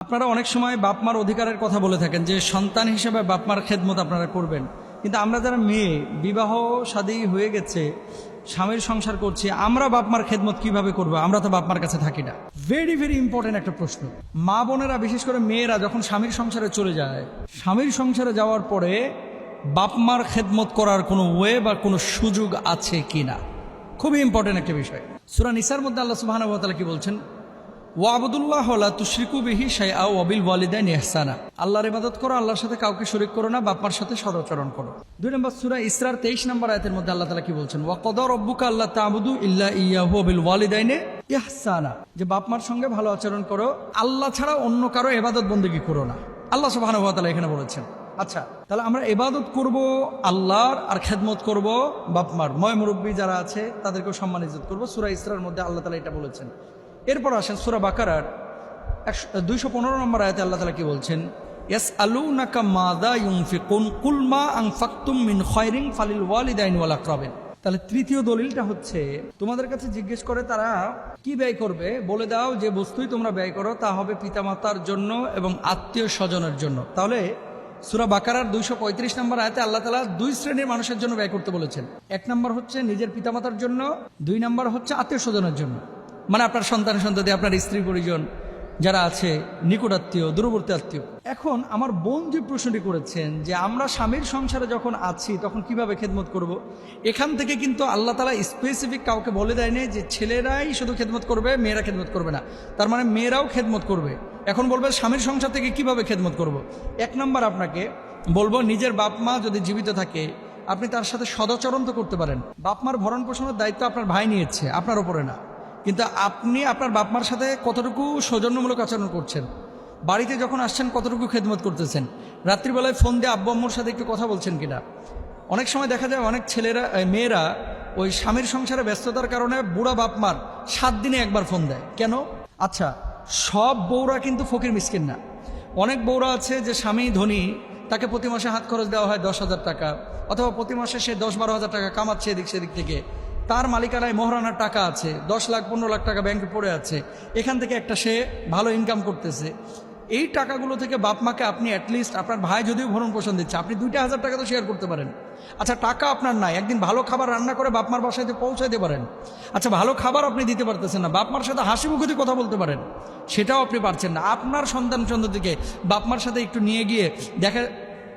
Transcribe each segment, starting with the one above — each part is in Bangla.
আপনারা অনেক সময় বাপমার অধিকারের কথা বলে থাকেন যে সন্তান হিসেবে বাপমার খেদমত আপনারা করবেন। কিন্তু আমরা যারা মেয়ে, বিবাহ শাদী হয়ে গেছে, স্বামীর সংসার করছি, আমরা বাপমার খেদমত কীভাবে করব? আমরা তো বাপমার কাছে থাকি না। ভেরি ভেরি ইম্পর্টেন্ট একটা প্রশ্ন। মা বোনেরা, বিশেষ করে মেয়েরা, যখন স্বামীর সংসারে চলে যায়, স্বামীর সংসারে যাওয়ার পরে বাপমার খেদমত করার কোনো ওয়ে বা কোনো সুযোগ আছে কিনা? খুবই ইম্পর্টেন্ট একটা বিষয়। সুরা নিসার মধ্যে আল্লাহ সুবাহ কি বলছেন? ওয়াবুদুল্লাহ তুশ্রিকু বিহি শাইআ ওয়াবিল ওয়ালিদাইন ইহসানা। আল্লাহর ইবাদত করো, আল্লাহর সাথে কাউকে শরীক করো না বাপ্পার সাথে সদাচরণ করো। দুই নম্বর সূরা ইসরার 23 নম্বর আয়াতের মধ্যে আল্লাহ তাআলা কি বলছেন? ওয়া কদা রাব্বুকা আল্লাহ তা'বুদু ইল্লা ইয়াহু ওয়াবিল ওয়ালিদাইনে ইহসানা। যে বাপমার সঙ্গে ভালো আচরণ করো, আল্লাহ ছাড়া অন্য কারও এবাদত বন্দেগী করো না। আল্লাহ ওয়া তাআলা এখানে বলেছেন। আচ্ছা তাহলে আমরা এবাদত করব, আল্লাহর আর খেদমত করব বাপমার। ময় মুরব্বী যারা আছে, তাদেরকেও সম্মান ইজ্জত করব। সুরা ইসরার মধ্যে আল্লাহ তালা এটা বলেছেন। এরপর আসেন সুরা বাকারার একশো দুইশো পনেরো নম্বর আয়তে আল্লাহ তালা কি বলছেন? ইয়াস আলু নাকা মাদা ইউনফিকুন কুলমা আং ফাক্তুম মিন খয়রিং ফালিল ওয়ালিদাইন ওয়াল আকরাবেন। তাহলে তৃতীয় দলিলটা হচ্ছে, তোমাদের কাছে জিজ্ঞেস করে তারা কি ব্যয় করবে? বলে দাও যে বস্তুই তোমরা ব্যয় করো তা হবে পিতামাতার জন্য এবং আত্মীয় স্বজনের জন্য। তাহলে সুরা বাকারার দুইশো পঁয়ত্রিশ নম্বর আয়তে আল্লাহ তালা দুই শ্রেণির মানুষের জন্য ব্যয় করতে বলেছেন। এক নম্বর হচ্ছে নিজের পিতামাতার জন্য, দুই নম্বর হচ্ছে আত্মীয় স্বজনের জন্য। মানে আপনার সন্তান সন্ততি, আপনার স্ত্রী পরিজন যারা আছে নিকটাত্মীয় দূরবর্তী আত্মীয়। এখন আমার বোন যে প্রশ্নটি করেছেন যে আমরা স্বামীর সংসারে যখন আছি, তখন কীভাবে খেদমত করব। এখান থেকে কিন্তু আল্লাহ তালা স্পেসিফিক কাউকে বলে দেয়নি যে ছেলেরাই শুধু খেদমত করবে, মেয়েরা খেদমত করবে না। তার মানে মেয়েরাও খেদমত করবে। এখন বলবে স্বামীর সংসার থেকে কীভাবে খেদমত করব। এক নম্বর আপনাকে বলব, নিজের বাপ মা যদি জীবিত থাকে, আপনি তার সাথে সদাচরণ তো করতে পারেন। বাপ মার ভরণ পোষণের দায়িত্ব আপনার ভাই নিয়েছে, আপনার ওপরে না। কিন্তু আপনি আপনার বাপমার সাথে কতটুকু সৌজন্যমূলক আচরণ করছেন? বাড়িতে যখন আসছেন, কতটুকু খেদমত করতেছেন? রাত্রিবেলায় ফোন দিয়ে আব্বু আম্মুর সাথে একটু কথা বলছেন কিনা? অনেক সময় দেখা যায় অনেক ছেলেরা মেয়েরা ওই স্বামীর সংসারে ব্যস্ততার কারণে বুড়া বাপমার সাত দিনে একবার ফোন দেয়। কেন? আচ্ছা সব বউরা কিন্তু ফকির মিসকিন না। অনেক বউরা আছে যে স্বামী ধনী, তাকে প্রতি মাসে হাত খরচ দেওয়া হয় দশ হাজার টাকা, অথবা প্রতি মাসে সে দশ বারো হাজার টাকা কামাচ্ছে এদিক সেদিক থেকে। তার মালিকানায় মোহরানার টাকা আছে, দশ লাখ, পনেরো লাখ টাকা ব্যাংকে পড়ে আছে। এখান থেকে একটা সে ভালো ইনকাম করতেছে। এই টাকাগুলো থেকে বাপ মাকে আপনি অ্যাটলিস্ট আপনার ভাই যদিও ভরণ পোষণ দিচ্ছে, আপনি দুইটা হাজার টাকা তো শেয়ার করতে পারেন। আচ্ছা টাকা আপনার নাই, একদিন ভালো খাবার রান্না করে বাপমার বাসায় পৌঁছাইতে পারেন। আচ্ছা ভালো খাবার আপনি দিতে পারতেছেন না বাপমার সাথে হাসি মুখে কথা বলতে পারেন, সেটাও আপনি পারছেন না। আপনার সন্তান সন্ততিকে বাপমার সাথে একটু নিয়ে গিয়ে দেখা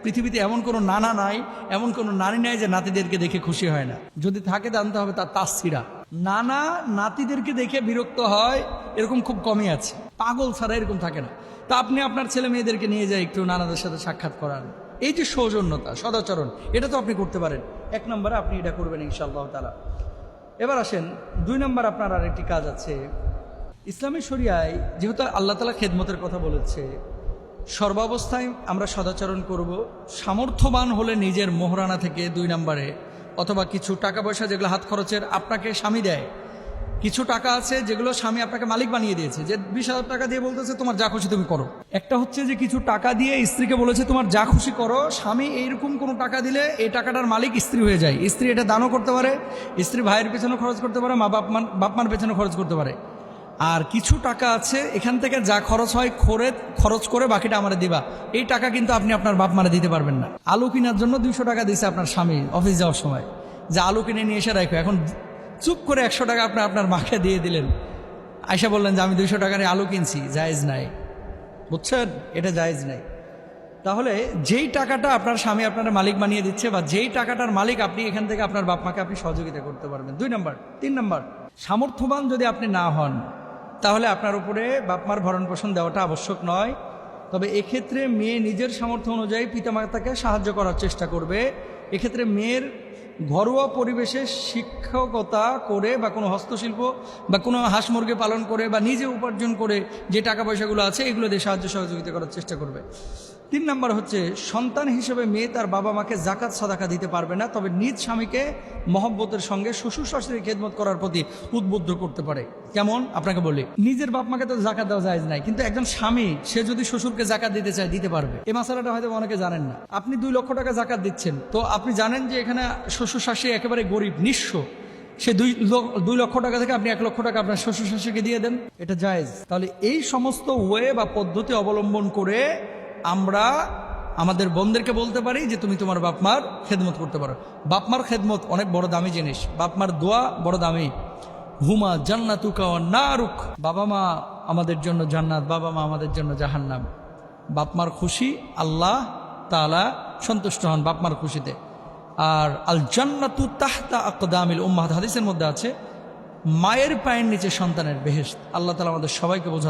পৃথিবীতে এমন কোনো নানা নাই, এমন কোনো নারী নাই যে নাতিদেরকে দেখে খুশি হয় না। যদি থাকে জানতে হবে তার তাসিরা নানা নাতিদেরকে দেখে বিরক্ত হয়, এরকম খুব কমই আছে। পাগল ছাড়া এরকম থাকে না। তা আপনি আপনার ছেলে মেয়েদেরকে নিয়ে যায় একটু নানাদের সাথে সাক্ষাৎ করান। এই যে সৌজন্যতা, সদাচরণ, এটা তো আপনি করতে পারেন। এক নম্বরে আপনি এটা করবেন ইনশাআল্লাহ তালা এবার আসেন, দুই নম্বর আপনার আরেকটি কাজ আছে। ইসলামী শরিয়ায় যেহেতু আল্লাহ তালা খেদমতের কথা বলেছে সর্বাবস্থায় আমরা সদাচরণ করব, সামর্থ্যবান হলে নিজের মোহরানা থেকে দুই নম্বরে, অথবা কিছু টাকা পয়সা যেগুলো হাত খরচের আপনাকে স্বামী দেয়। কিছু টাকা আছে যেগুলো স্বামী আপনাকে মালিক বানিয়ে দিয়েছে, যে বিশ হাজার টাকা দিয়ে বলতেছে, তোমার যা খুশি তুমি করো। একটা হচ্ছে যে কিছু টাকা দিয়ে স্ত্রীকে বলেছে, তোমার যা খুশি করো। স্বামী এইরকম কোনো টাকা দিলে এই টাকাটার মালিক স্ত্রী হয়ে যায়। স্ত্রী এটা দানও করতে পারে, স্ত্রী ভাইয়ের পেছনে খরচ করতে পারে মা বাপমার বাপমার পেছনে খরচ করতে পারে। আর কিছু টাকা আছে, এখান থেকে যা খরচ হয় খরে খরচ করে বাকিটা আমার দিবা। এই টাকা কিন্তু আপনি আপনার বাপ মারা দিতে পারবেন না। আলু কেনার জন্য দুইশো টাকা দিছে আপনার স্বামী অফিস যাওয়ার সময়। যে আলু কিনে নিয়ে এসে রাখো। এখন চুপ করে একশো টাকা আপনি আপনার মাকে দিয়ে দিলেন। আয়সা বললেন যে, আমি দুইশো নিয়ে আলু কিনছি, জায়েজ নাই। বুঝছেন? এটা জায়েজ নাই। তাহলে যেই টাকাটা আপনার স্বামী আপনার মালিক বানিয়ে দিচ্ছে বা যেই টাকাটার মালিক আপনি, এখান থেকে আপনার বাপ মাকে আপনি সহযোগিতা করতে পারবেন। দুই নম্বর। তিন নম্বর। সামর্থ্যবান যদি আপনি না হন তাহলে আপনার উপরে বাপমার ভরণ পোষণ দেওয়াটা আবশ্যক নয়। তবে এক্ষেত্রে মেয়ে নিজের সামর্থ্য অনুযায়ী পিতামাতাকে সাহায্য করার চেষ্টা করবে। এক্ষেত্রে মেয়ের ঘরোয়া পরিবেশে শিক্ষকতা করে বা কোনো হস্তশিল্প বা কোনো হাঁস মুরগি পালন করে বা নিজে উপার্জন করে যে টাকা পয়সাগুলো আছে, এগুলো দিয়ে সাহায্য সহযোগিতা করার চেষ্টা করবে। তিন নম্বর হচ্ছে, সন্তান হিসেবে মেয়ে তার বাবা মাকে জাকাত, সাদাকা দিতে পারবে না, তবে নিজ স্বামীকে মহব্বতের সঙ্গে শ্বশুর শাশুড়ি খেদমত করার প্রতি উদ্বুদ্ধ করতে পারে। কেমন? আপনাকে বলি, নিজের বাপ মাকে তো জাকাত দেওয়া যায় নাই, কিন্তু একজন স্বামী, সে যদি শ্বশুরকে জাকাত দিতে চায়, দিতে পারবে। এই মশালাটা হয়তো অনেকে জানেন না। আপনি দুই লক্ষ টাকা জাকাত দিচ্ছেন, তো আপনি জানেন যে এখানে শ্বশুর শাশুড়ি একেবারে গরিব, নিঃস্ব। সে দুই দুই লক্ষ টাকা থেকে আপনি এক লক্ষ টাকা আপনার শ্বশুর শাশুকে দিয়ে দেন, এটা জায়েজ। তাহলে এই সমস্ত ওয়ে বা পদ্ধতি অবলম্বন করে আমরা আমাদের বোনদেরকে বলতে পারি যে তুমি তোমার বাপমার খেদমত করতে পারো। বাপমার খেদমত অনেক বড় দামি জিনিস। বাপমার দোয়া বড় দামি। হুমা জান্নাতুকা না রুখ বাবা মা আমাদের জন্য জান্নাত, বাবা মা আমাদের জন্য জাহান্নাম। বাপমার খুশি আল্লাহ তালা সন্তুষ্ট হন বাপমার খুশিতে। আর আল জান্নাতু তাহতা আকদামিল উম্মাহাদ হাদিসের মধ্যে আছে, মায়ের পায়ের নিচে সন্তানের বেহেশত। আল্লাহ তালা আমাদের সবাইকে বোঝা